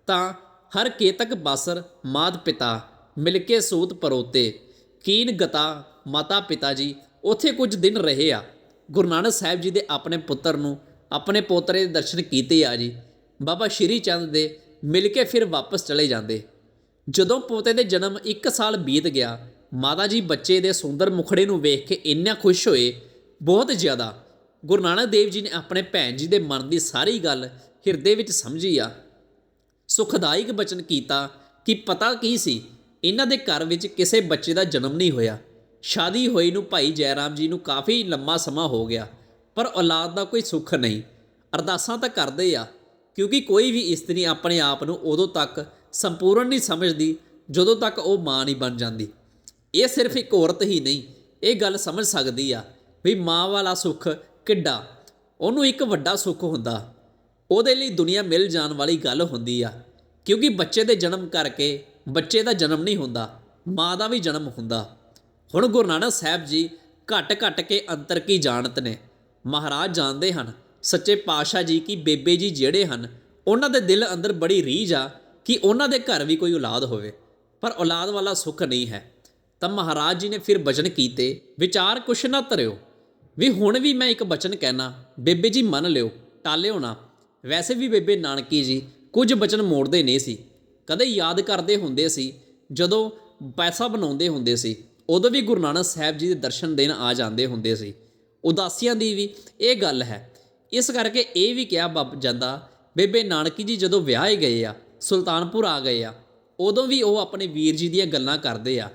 ਤਾਂ ਹਰ ਕੇਤਕ ਬਾਸਰ ਮਾਤ ਪਿਤਾ ਮਿਲ ਕੇ ਸੂਤ ਪਰੋਤੇ, ਕੀਨ ਗਤਾ ਮਾਤਾ ਪਿਤਾ ਜੀ, ਉੱਥੇ ਕੁਝ ਦਿਨ ਰਹੇ ਆ। ਗੁਰੂ ਨਾਨਕ ਸਾਹਿਬ ਜੀ ਦੇ ਆਪਣੇ ਪੁੱਤਰ ਨੂੰ, ਆਪਣੇ ਪੋਤਰੇ ਦੇ ਦਰਸ਼ਨ ਕੀਤੇ ਆ ਜੀ। ਬਾਬਾ ਸ਼੍ਰੀ ਚੰਦ ਦੇ ਮਿਲ ਕੇ ਫਿਰ ਵਾਪਸ ਚਲੇ ਜਾਂਦੇ। ਜਦੋਂ ਪੋਤੇ ਦੇ ਜਨਮ 1 ਸਾਲ ਬੀਤ ਗਿਆ, ਮਾਤਾ ਜੀ ਬੱਚੇ ਦੇ ਸੁੰਦਰ ਮੁਖੜੇ ਨੂੰ ਵੇਖ ਕੇ ਇੰਨਾ ਖੁਸ਼ ਹੋਏ, ਬਹੁਤ ਜ਼ਿਆਦਾ। ਗੁਰੂ ਨਾਨਕ ਦੇਵ ਜੀ ਨੇ ਆਪਣੇ ਭੈਣ ਜੀ ਦੇ ਮਨ ਦੀ ਸਾਰੀ ਗੱਲ ਹਿਰਦੇ ਵਿੱਚ ਸਮਝੀ ਆ। ਸੁਖਦਾਇਕ ਬਚਨ ਕੀਤਾ ਕਿ ਪਤਾ ਕੀ ਸੀ, ਇਹਨਾਂ ਦੇ ਘਰ ਵਿੱਚ ਕਿਸੇ ਬੱਚੇ ਦਾ ਜਨਮ ਨਹੀਂ ਹੋਇਆ। ਸ਼ਾਦੀ ਹੋਈ ਨੂੰ ਭਾਈ ਜੈਰਾਮ ਜੀ ਨੂੰ ਕਾਫੀ ਲੰਮਾ ਸਮਾਂ ਹੋ ਗਿਆ, ਪਰ ਔਲਾਦ ਦਾ ਕੋਈ ਸੁੱਖ ਨਹੀਂ। ਅਰਦਾਸਾਂ ਤਾਂ ਕਰਦੇ ਆ, ਕਿਉਂਕਿ ਕੋਈ ਵੀ ਇਸਤਰੀ ਆਪਣੇ ਆਪ ਨੂੰ ਉਦੋਂ ਤੱਕ ਸੰਪੂਰਨ ਨਹੀਂ ਸਮਝਦੀ, ਜਦੋਂ ਤੱਕ ਉਹ ਮਾਂ ਨਹੀਂ ਬਣ ਜਾਂਦੀ। ਇਹ ਸਿਰਫ ਇੱਕ ਔਰਤ ਹੀ ਨਹੀਂ, ਇਹ ਗੱਲ ਸਮਝ ਸਕਦੀ ਆ ਵੀ ਮਾਂ ਵਾਲਾ ਸੁੱਖ ਕਿੱਡਾ, ਉਹਨੂੰ ਇੱਕ ਵੱਡਾ ਸੁੱਖ ਹੁੰਦਾ। ਉਹਦੇ ਲਈ ਦੁਨੀਆ ਮਿਲ ਜਾਣ ਵਾਲੀ ਗੱਲ ਹੁੰਦੀ ਆ, ਕਿਉਂਕਿ ਬੱਚੇ ਦੇ ਜਨਮ ਕਰਕੇ ਬੱਚੇ ਦਾ ਜਨਮ ਨਹੀਂ ਹੁੰਦਾ, ਮਾਂ ਦਾ ਵੀ ਜਨਮ ਹੁੰਦਾ। ਹੁਣ ਗੁਰੂ ਨਾਨਕ ਸਾਹਿਬ ਜੀ ਘਟ ਘਟ ਕੇ ਅੰਤਰ ਕੀ ਜਾਣਤ ਨੇ? ਮਹਾਰਾਜ ਜਾਣਦੇ ਹਨ, ਸੱਚੇ ਪਾਤਸ਼ਾਹ ਜੀ ਕੀ ਬੇਬੇ ਜੀ ਜਿਹੜੇ ਹਨ, ਉਹਨਾਂ ਦੇ ਦਿਲ ਅੰਦਰ ਬੜੀ ਰੀਝ ਆ ਕਿ ਉਹਨਾਂ ਦੇ ਘਰ ਵੀ ਕੋਈ ਔਲਾਦ ਹੋਵੇ, ਪਰ ਔਲਾਦ ਵਾਲਾ ਸੁੱਖ ਨਹੀਂ ਹੈ। ਤਾਂ ਮਹਾਰਾਜ ਜੀ ਨੇ ਫਿਰ ਬਚਨ ਕੀਤੇ, ਵਿਚਾਰ ਕੁਛ ਨਾ ਧਰਿਓ। ਵੀ ਹੁਣ ਵੀ ਮੈਂ ਇੱਕ ਬਚਨ ਕਹਿਣਾ ਬੇਬੇ ਜੀ ਮੰਨ ਲਿਓ, ਟਾਲਿਓ ਨਾ। ਵੈਸੇ ਵੀ ਬੇਬੇ ਨਾਨਕੀ ਜੀ ਕੁਝ ਬਚਨ ਮੋੜਦੇ ਨਹੀਂ ਸੀ। ਕਦੇ ਯਾਦ ਕਰਦੇ ਹੁੰਦੇ ਸੀ, ਜਦੋਂ ਪੈਸਾ ਬਣਾਉਂਦੇ ਹੁੰਦੇ ਸੀ, ਉਦੋਂ ਵੀ ਗੁਰੂ ਨਾਨਕ ਸਾਹਿਬ ਜੀ ਦੇ ਦਰਸ਼ਨ ਦੇਣ ਆ ਜਾਂਦੇ ਹੁੰਦੇ ਸੀ। ਉਦਾਸੀਆਂ ਦੀ ਵੀ ਇਹ ਗੱਲ ਹੈ। ਇਸ ਕਰਕੇ ਇਹ ਵੀ ਕਿਹਾ ਬੱਬ ਜਾਂਦਾ, ਬੇਬੇ ਨਾਨਕੀ ਜੀ ਜਦੋਂ ਵਿਆਹੇ ਗਏ ਆ ਸੁਲਤਾਨਪੁਰ ਆ ਗਏ ਆ। ਉਦੋਂ ਵੀ ਉਹ ਆਪਣੇ ਵੀਰ ਜੀ ਦੀਆਂ ਗੱਲਾਂ ਕਰਦੇ ਆ।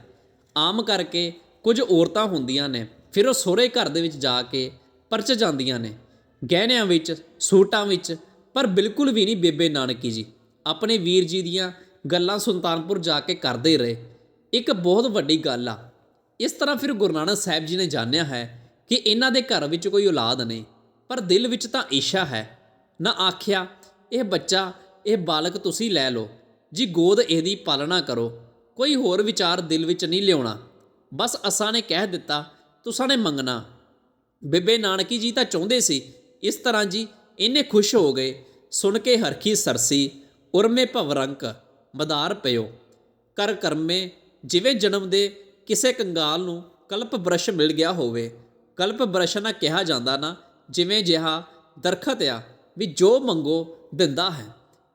ਆਮ ਕਰਕੇ ਕੁਝ ਔਰਤਾਂ ਹੁੰਦੀਆਂ ਨੇ, ਫਿਰ ਉਹ ਸਹੁਰੇ ਘਰ ਦੇ ਵਿੱਚ ਜਾ ਕੇ ਪਰਚ ਜਾਂਦੀਆਂ ਨੇ। ਗਹਿਣਿਆਂ ਵਿੱਚ, ਸੂਟਾਂ ਵਿੱਚ, ਪਰ ਬਿਲਕੁਲ ਵੀ ਨਹੀਂ ਬੇਬੇ ਨਾਨਕੀ ਜੀ। ਆਪਣੇ ਵੀਰ ਜੀ ਦੀਆਂ ਗੱਲਾਂ ਸੁਲਤਾਨਪੁਰ ਜਾ ਕੇ ਕਰਦੇ ਰਹੇ। ਇੱਕ ਬਹੁਤ ਵੱਡੀ ਗੱਲ ਆ। ਇਸ ਤਰ੍ਹਾਂ ਫਿਰ ਗੁਰੂ ਨਾਨਕ ਸਾਹਿਬ ਜੀ ਨੇ ਜਾਣਿਆ ਹੈ ਕਿ ਇਹਨਾਂ ਦੇ ਘਰ ਵਿੱਚ ਕੋਈ ਔਲਾਦ ਨਹੀਂ, ਪਰ ਦਿਲ ਵਿੱਚ ਤਾਂ ਇੱਛਾ ਹੈ। ਨਾ ਆਖਿਆ, ਇਹ ਬੱਚਾ ਇਹ ਬਾਲਕ ਤੁਸੀਂ ਲੈ ਲਓ। ਜੀ ਗੋਦ ਇਹਦੀ ਪਾਲਣਾ ਕਰੋ। ਕੋਈ ਹੋਰ ਵਿਚਾਰ ਦਿਲ ਵਿੱਚ ਨਹੀਂ ਲਿਆਉਣਾ। ਬਸ ਅਸਾਂ ਨੇ ਕਹਿ ਦਿੱਤਾ, ਤੁਸਾਂ ਨੇ ਮੰਗਣਾ। ਬੇਬੇ ਨਾਨਕੀ ਜੀ ਤਾਂ ਚਾਹੁੰਦੇ ਸੀ। ਇਸ ਤਰ੍ਹਾਂ ਜੀ ਇੰਨੇ ਖੁਸ਼ ਹੋ ਗਏ। ਸੁਣ ਕੇ ਹਰਖੀ ਸਰਸੀ, ਉਰਮੇ ਭਵਰੰਕ ਮਦਾਰ ਪਿਓ ਕਰ ਕਰਮੇ, ਜਿਵੇਂ ਜਨਮ ਦੇ ਕਿਸੇ ਕੰਗਾਲ ਨੂੰ ਕਲਪ ਬ੍ਰਸ਼ ਮਿਲ ਗਿਆ ਹੋਵੇ। ਕਲਪ ਬ੍ਰਸ਼ ਨਾ ਕਿਹਾ ਜਾਂਦਾ ਨਾ, ਜਿਵੇਂ ਜਿਹਾ ਦਰਖਤ ਆ, ਵੀ ਜੋ ਮੰਗੋ ਦਿੰਦਾ ਹੈ।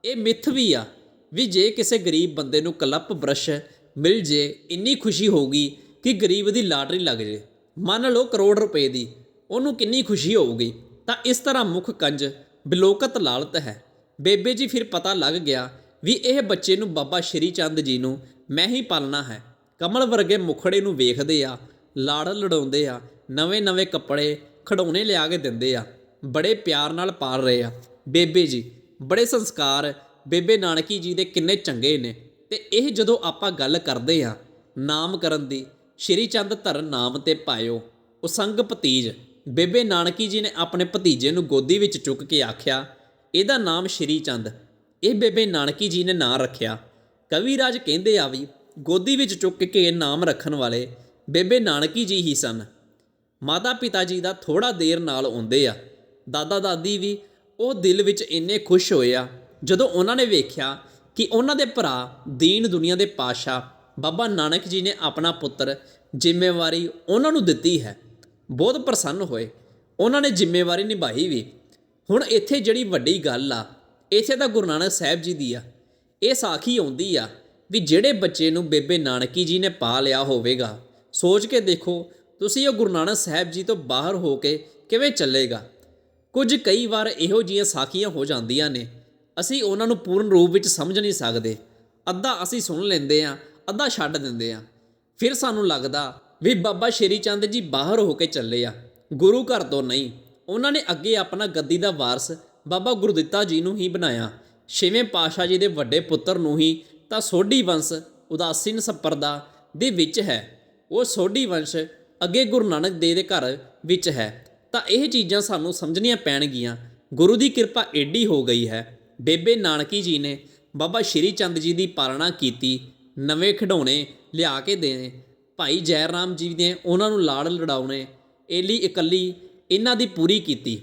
ਇਹ ਮਿੱਥ ਵੀ ਆ ਵੀ ਜੇ ਕਿਸੇ ਗਰੀਬ ਬੰਦੇ ਨੂੰ ਕਲੱਪ ਬ੍ਰਸ਼ ਮਿਲ ਜੇ, ਇੰਨੀ ਖੁਸ਼ੀ ਹੋਊਗੀ ਕਿ ਗਰੀਬ ਦੀ ਲਾਟਰੀ ਲੱਗ ਜੇ। ਮੰਨ ਲਓ ਕਰੋੜ ਰੁਪਏ ਦੀ, ਉਹਨੂੰ ਕਿੰਨੀ ਖੁਸ਼ੀ ਹੋਊਗੀ? ਤਾਂ ਇਸ ਤਰ੍ਹਾਂ ਮੁੱਖ ਕੰਜ ਬਿਲੋਕਤ ਲਾਲਤ ਹੈ। ਬੇਬੇ ਜੀ ਫਿਰ ਪਤਾ ਲੱਗ ਗਿਆ ਵੀ ਇਹ ਬੱਚੇ ਨੂੰ ਬਾਬਾ ਸ਼੍ਰੀ ਚੰਦ ਜੀ ਨੂੰ ਮੈਂ ਹੀ ਪਾਲਣਾ ਹੈ। ਕਮਲ ਵਰਗੇ ਮੁਖੜੇ ਨੂੰ ਵੇਖਦੇ ਆ, ਲਾੜ ਲੜਾਉਂਦੇ ਆ, ਨਵੇਂ ਨਵੇਂ ਕੱਪੜੇ ਖਿਡੌਣੇ ਲਿਆ ਕੇ ਦਿੰਦੇ ਆ, ਬੜੇ ਪਿਆਰ ਨਾਲ ਪਾਲ ਰਹੇ ਆ। ਬੇਬੇ ਜੀ ਬੜੇ ਸੰਸਕਾਰ ਬੇਬੇ ਨਾਨਕੀ ਜੀ ਦੇ ਕਿੰਨੇ ਚੰਗੇ ਨੇ। ਤੇ ਇਹ ਜਦੋਂ ਆਪਾਂ ਗੱਲ ਕਰਦੇ ਆ ਨਾਮਕਰਨ ਦੀ, ਸ਼੍ਰੀ ਚੰਦ ਧਰਨ ਨਾਮ ਤੇ ਪਾਇਓ ਉਸੰਗ ਭਤੀਜ, ਬੇਬੇ ਨਾਨਕੀ ਜੀ ਨੇ ਆਪਣੇ ਭਤੀਜੇ ਨੂੰ ਗੋਦੀ ਵਿੱਚ ਚੁੱਕ ਕੇ ਆਖਿਆ, ਇਹਦਾ ਨਾਮ ਸ਼੍ਰੀ ਚੰਦ। ਇਹ ਬੇਬੇ ਨਾਨਕੀ ਜੀ ਨੇ ਨਾਂ ਰੱਖਿਆ। ਕਵੀ ਰਾਜ ਕਹਿੰਦੇ ਆ ਵੀ, ਗੋਦੀ ਵਿੱਚ ਚੁੱਕ ਕੇ ਨਾਮ ਰੱਖਣ ਵਾਲੇ ਬੇਬੇ ਨਾਨਕੀ ਜੀ ਹੀ ਸਨ। ਮਾਤਾ ਪਿਤਾ ਜੀ ਦਾ ਥੋੜਾ ਦੇਰ ਨਾਲ ਆਉਂਦੇ ਆ। ਦਾਦਾ ਦਾਦੀ ਵੀ ਉਹ ਦਿਲ ਵਿੱਚ ਇੰਨੇ ਖੁਸ਼ ਹੋਏ ਆ, ਜਦੋਂ ਉਹਨਾਂ ਨੇ ਵੇਖਿਆ ਕਿ ਉਹਨਾਂ ਦੇ ਭਰਾ ਦੀਨ ਦੁਨੀਆ ਦੇ ਪਾਸ਼ਾ ਬਾਬਾ ਨਾਨਕ ਜੀ ਨੇ ਆਪਣਾ ਪੁੱਤਰ ਜ਼ਿੰਮੇਵਾਰੀ ਉਹਨਾਂ ਨੂੰ ਦਿੱਤੀ ਹੈ। ਬਹੁਤ ਪ੍ਰਸੰਨ ਹੋਏ। ਉਹਨਾਂ ਨੇ ਜ਼ਿੰਮੇਵਾਰੀ ਨਿਭਾਈ ਵੀ। ਹੁਣ ਇੱਥੇ ਜਿਹੜੀ ਵੱਡੀ ਗੱਲ ਆ, ਇੱਥੇ ਤਾਂ ਗੁਰੂ ਨਾਨਕ ਸਾਹਿਬ ਜੀ ਦੀ ਆ। ਇਹ ਸਾਖੀ ਆਉਂਦੀ ਆ ਵੀ ਜਿਹੜੇ ਬੱਚੇ ਨੂੰ ਬੇਬੇ ਨਾਨਕੀ ਜੀ ਨੇ ਪਾ ਲਿਆ ਹੋਵੇਗਾ, ਸੋਚ ਕੇ ਦੇਖੋ, ਤੁਸੀਂ ਉਹ ਗੁਰੂ ਨਾਨਕ ਸਾਹਿਬ ਜੀ ਤੋਂ ਬਾਹਰ ਹੋ ਕੇ ਕਿਵੇਂ ਚੱਲੇਗਾ। ਕੁਝ ਕਈ ਵਾਰ ਇਹੋ ਜਿਹੀਆਂ ਸਾਖੀਆਂ ਹੋ ਜਾਂਦੀਆਂ ਨੇ। ਅਸੀਂ ਉਹਨਾਂ ਨੂੰ ਪੂਰਨ ਰੂਪ ਵਿੱਚ ਸਮਝ ਨਹੀਂ ਸਕਦੇ। ਅੱਧਾ ਅਸੀਂ ਸੁਣ ਲੈਂਦੇ ਆ ਅੱਧਾ ਛੱਡ ਦਿੰਦੇ ਆ ਫਿਰ ਸਾਨੂੰ ਲੱਗਦਾ ਵੀ ਬਾਬਾ ਸ਼੍ਰੀ ਚੰਦ ਜੀ ਬਾਹਰ ਹੋ ਕੇ ਚੱਲੇ ਆ। ਗੁਰੂ ਘਰ ਤੋਂ ਨਹੀਂ, ਉਹਨਾਂ ਨੇ ਅੱਗੇ ਆਪਣਾ ਗੱਦੀ ਦਾ ਵਾਰਸ ਬਾਬਾ ਗੁਰਦਿੱਤਾ ਜੀ ਨੂੰ ਹੀ ਬਣਾਇਆ। ਛੇਵੇਂ ਪਾਸ਼ਾ ਜੀ ਦੇ ਵੱਡੇ ਪੁੱਤਰ ਨੂੰ ਹੀ ਤਾਂ ਸੋਢੀ ਵੰਸ਼ ਉਦਾਸੀਨ ਸੰਪਰਦਾ ਦੇ ਵਿੱਚ ਹੈ। ਉਹ ਸੋਢੀ ਵੰਸ਼ ਅੱਗੇ ਗੁਰੂ ਨਾਨਕ ਦੇਵ ਦੇ ਘਰ ਵਿੱਚ ਹੈ। ਤਾਂ ਇਹ ਚੀਜ਼ਾਂ ਸਾਨੂੰ ਸਮਝਣੀਆਂ ਪੈਣਗੀਆਂ। ਗੁਰੂ ਦੀ ਕਿਰਪਾ ਏਡੀ ਹੋ ਗਈ ਹੈ। ਬੇਬੇ ਨਾਨਕੀ ਜੀ ਨੇ ਬਾਬਾ ਸ਼੍ਰੀ ਚੰਦ ਜੀ ਦੀ ਪਾਲਣਾ ਕੀਤੀ, ਨਵੇਂ ਖਿਡੌਣੇ ਲਿਆ ਕੇ ਦੇਣੇ, ਭਾਈ ਜੈ ਰਾਮ ਜੀ ਨੇ ਉਹਨਾਂ ਨੂੰ ਲਾੜ ਲੜਾਉਣੇ ਏਲੀ ਇਕੱਲੀ ਇਹਨਾਂ ਦੀ ਪੂਰੀ ਕੀਤੀ।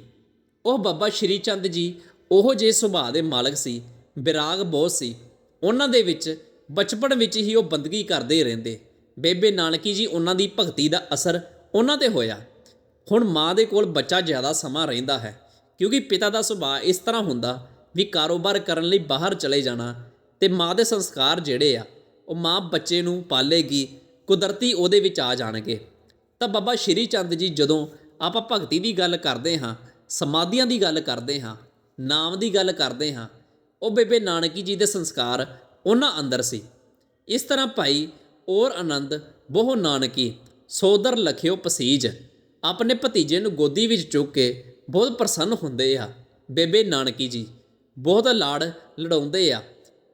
ਉਹ ਬਾਬਾ ਸ਼੍ਰੀ ਚੰਦ ਜੀ ਉਹ ਜੇ ਸੁਭਾਅ ਦੇ ਮਾਲਕ ਸੀ ਵਿਰਾਗ ਬਹੁਤ ਸੀ। ਉਹਨਾਂ ਦੇ ਵਿੱਚ, ਬਚਪਨ ਵਿੱਚ ਹੀ ਉਹ ਬੰਦਗੀ ਕਰਦੇ ਰਹਿੰਦੇ। ਬੇਬੇ ਨਾਨਕੀ ਜੀ ਉਹਨਾਂ ਦੀ ਭਗਤੀ ਦਾ ਅਸਰ ਉਹਨਾਂ ਤੇ ਹੋਇਆ। ਹੁਣ ਮਾਂ ਦੇ ਕੋਲ ਬੱਚਾ ਜ਼ਿਆਦਾ ਸਮਾਂ ਰਹਿੰਦਾ ਹੈ, ਕਿਉਂਕਿ ਪਿਤਾ ਦਾ ਸੁਭਾਅ ਇਸ ਤਰ੍ਹਾਂ ਹੁੰਦਾ ਵੀ ਕਾਰੋਬਾਰ ਕਰਨ ਲਈ ਬਾਹਰ ਚਲੇ ਜਾਣਾ ਤੇ ਮਾਂ ਦੇ ਸੰਸਕਾਰ ਜਿਹੜੇ ਆ, ਉਹ ਮਾਂ ਬੱਚੇ ਨੂੰ ਪਾਲੇਗੀ, ਕੁਦਰਤੀ ਉਹਦੇ ਵਿੱਚ ਆ ਜਾਣਗੇ। ਤਾਂ ਬਾਬਾ ਸ਼੍ਰੀ ਚੰਦ ਜੀ ਜਦੋਂ ਆਪਾਂ ਭਗਤੀ ਦੀ ਗੱਲ ਕਰਦੇ ਹਾਂ, ਸਮਾਧੀਆਂ ਦੀ ਗੱਲ ਕਰਦੇ ਹਾਂ, ਨਾਮ ਦੀ ਗੱਲ ਕਰਦੇ ਹਾਂ, ਉਹ ਬੇਬੇ ਨਾਨਕੀ ਜੀ ਦੇ ਸੰਸਕਾਰ ਉਹਨਾਂ ਅੰਦਰ ਸੀ। ਇਸ ਤਰ੍ਹਾਂ ਭਾਈ ਔਰ ਆਨੰਦ ਬਹੁ ਨਾਨਕੀ, ਸੋਦਰ ਲਖਿਓ ਪਸੀਜ ਆਪਣੇ ਭਤੀਜੇ ਨੂੰ ਗੋਦੀ ਵਿੱਚ ਚੁੱਕ ਕੇ ਬਹੁਤ ਪ੍ਰਸੰਨ ਹੁੰਦੇ ਆ। ਬੇਬੇ ਨਾਨਕੀ ਜੀ, ਬਹੁਤ ਲਾੜ ਲੜਾਉਂਦੇ ਆ।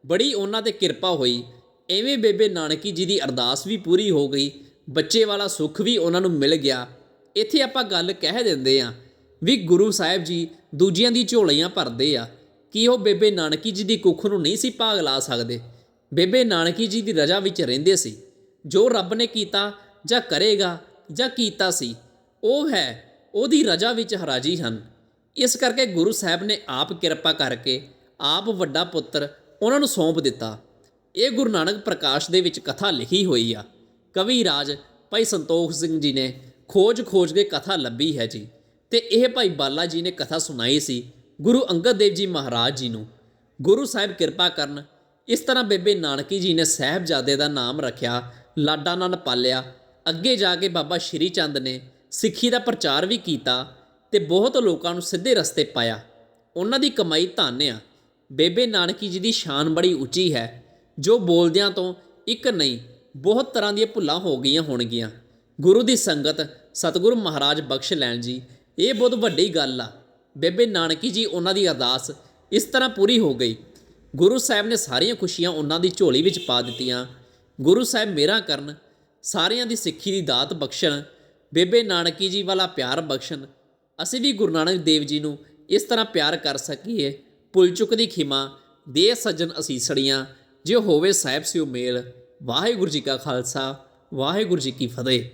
ਬੜੀ ਉਹਨਾਂ ਤੇ ਕਿਰਪਾ ਹੋਈ। ਐਵੇਂ ਬੇਬੇ ਨਾਨਕੀ ਜੀ ਦੀ ਅਰਦਾਸ ਵੀ ਪੂਰੀ ਹੋ ਗਈ। ਬੱਚੇ ਵਾਲਾ ਸੁੱਖ ਵੀ ਉਹਨਾਂ ਨੂੰ ਮਿਲ ਗਿਆ। ਇੱਥੇ ਆਪਾਂ ਗੱਲ ਕਹਿ ਦਿੰਦੇ ਆ ਵੀ ਗੁਰੂ ਸਾਹਿਬ ਜੀ ਦੂਜਿਆਂ ਦੀ ਝੋਲੀਆਂ ਭਰਦੇ ਆ। ਕਿ ਉਹ ਬੇਬੇ ਨਾਨਕੀ ਜੀ ਦੀ ਕੁੱਖ ਨੂੰ ਨਹੀਂ ਸੀ ਭਾਗ ਲਾ ਸਕਦੇ? ਬੇਬੇ ਨਾਨਕੀ ਜੀ ਦੀ ਰਜਾ ਵਿੱਚ ਰਹਿੰਦੇ ਸੀ। ਜੋ ਰੱਬ ਨੇ ਕੀਤਾ ਜਾਂ ਕਰੇਗਾ ਜਾਂ ਕੀਤਾ ਸੀ ਉਹ ਹੈ, ਉਹਦੀ ਰਜਾ ਵਿੱਚ ਹਰਾਜੀ ਹਨ। ਇਸ ਕਰਕੇ ਗੁਰੂ ਸਾਹਿਬ ਨੇ ਆਪ ਕਿਰਪਾ ਕਰਕੇ ਆਪ ਵੱਡਾ ਪੁੱਤਰ ਉਹਨਾਂ ਨੂੰ ਸੌਂਪ ਦਿੱਤਾ। ਇਹ ਗੁਰੂ ਨਾਨਕ ਪ੍ਰਕਾਸ਼ ਦੇ ਵਿੱਚ ਕਥਾ ਲਿਖੀ ਹੋਈ ਆ। ਕਵੀ ਰਾਜ ਭਾਈ ਸੰਤੋਖ ਸਿੰਘ ਜੀ ਨੇ ਖੋਜ-ਖੋਜ ਕੇ ਕਥਾ ਲੱਭੀ ਹੈ ਜੀ। ਤੇ ਇਹ ਭਾਈ ਬਾਲਾ ਜੀ ਨੇ ਕਥਾ ਸੁਣਾਈ ਸੀ ਗੁਰੂ ਅੰਗਦ ਦੇਵ ਜੀ ਮਹਾਰਾਜ ਜੀ ਨੂੰ। ਗੁਰੂ ਸਾਹਿਬ ਕਿਰਪਾ ਕਰਨ ਇਸ ਤਰ੍ਹਾਂ ਬੇਬੇ ਨਾਨਕੀ ਜੀ ਨੇ ਸਾਹਿਬਜ਼ਾਦੇ ਦਾ ਨਾਮ ਰੱਖਿਆ, ਲਾਡਾ ਨਾਲ ਪਾਲਿਆ। ਅੱਗੇ ਜਾ ਕੇ ਬਾਬਾ ਸ਼੍ਰੀ ਚੰਦ ਨੇ ਸਿੱਖੀ ਦਾ ਪ੍ਰਚਾਰ ਵੀ ਕੀਤਾ ਤੇ ਬਹੁਤ ਲੋਕਾਂ ਨੂੰ ਸਿੱਧੇ ਰਸਤੇ ਪਾਇਆ। ਉਹਨਾਂ ਦੀ ਕਮਾਈ ਧਨ ਆ ਬੇਬੇ ਨਾਨਕੀ ਜੀ ਦੀ ਸ਼ਾਨ ਬੜੀ ਉੱਚੀ ਹੈ, ਜੋ ਬੋਲਦਿਆਂ ਤੋਂ ਇੱਕ ਨਹੀਂ, ਬਹੁਤ ਤਰ੍ਹਾਂ ਦੀਆਂ ਭੁੱਲਾਂ ਹੋ ਗਈਆਂ ਹੋਣਗੀਆਂ। ਗੁਰੂ ਦੀ ਸੰਗਤ, ਸਤਿਗੁਰੂ ਮਹਾਰਾਜ ਬਖਸ਼ ਲੈਣ ਜੀ, ਇਹ ਬਹੁਤ ਵੱਡੀ ਗੱਲ ਆ। ਬੇਬੇ ਨਾਨਕੀ ਜੀ ਉਹਨਾਂ ਦੀ ਅਰਦਾਸ ਇਸ ਤਰ੍ਹਾਂ ਪੂਰੀ ਹੋ ਗਈ। ਗੁਰੂ ਸਾਹਿਬ ਨੇ ਸਾਰੀਆਂ ਖੁਸ਼ੀਆਂ ਉਹਨਾਂ ਦੀ ਝੋਲੀ ਵਿੱਚ ਪਾ ਦਿੱਤੀਆਂ। ਗੁਰੂ ਸਾਹਿਬ ਮੇਰਾ ਕਰਨ, ਸਾਰਿਆਂ ਦੀ ਸਿੱਖੀ ਦੀ ਦਾਤ ਬਖਸ਼ਣ ਬੇਬੇ ਨਾਨਕੀ ਜੀ ਵਾਲਾ ਪਿਆਰ ਬਖਸ਼ਣ। ਅਸੀਂ ਵੀ ਗੁਰੂ ਨਾਨਕ ਦੇਵ ਜੀ ਨੂੰ ਇਸ ਤਰ੍ਹਾਂ ਪਿਆਰ ਕਰ ਸਕੀਏ। ਭੁੱਲ ਚੁੱਕ ਦੀ ਖਿਮਾ, ਦੇ ਸੱਜਣ ਅਸੀਸੜੀਆਂ ਜੇ ਹੋਵੇ ਸਾਹਿਬ ਸਿਓ ਮੇਲ, ਵਾਹਿਗੁਰੂ ਜੀ ਕਾ ਖਾਲਸਾ, ਵਾਹਿਗੁਰੂ ਜੀ ਕੀ ਫਤਿਹ।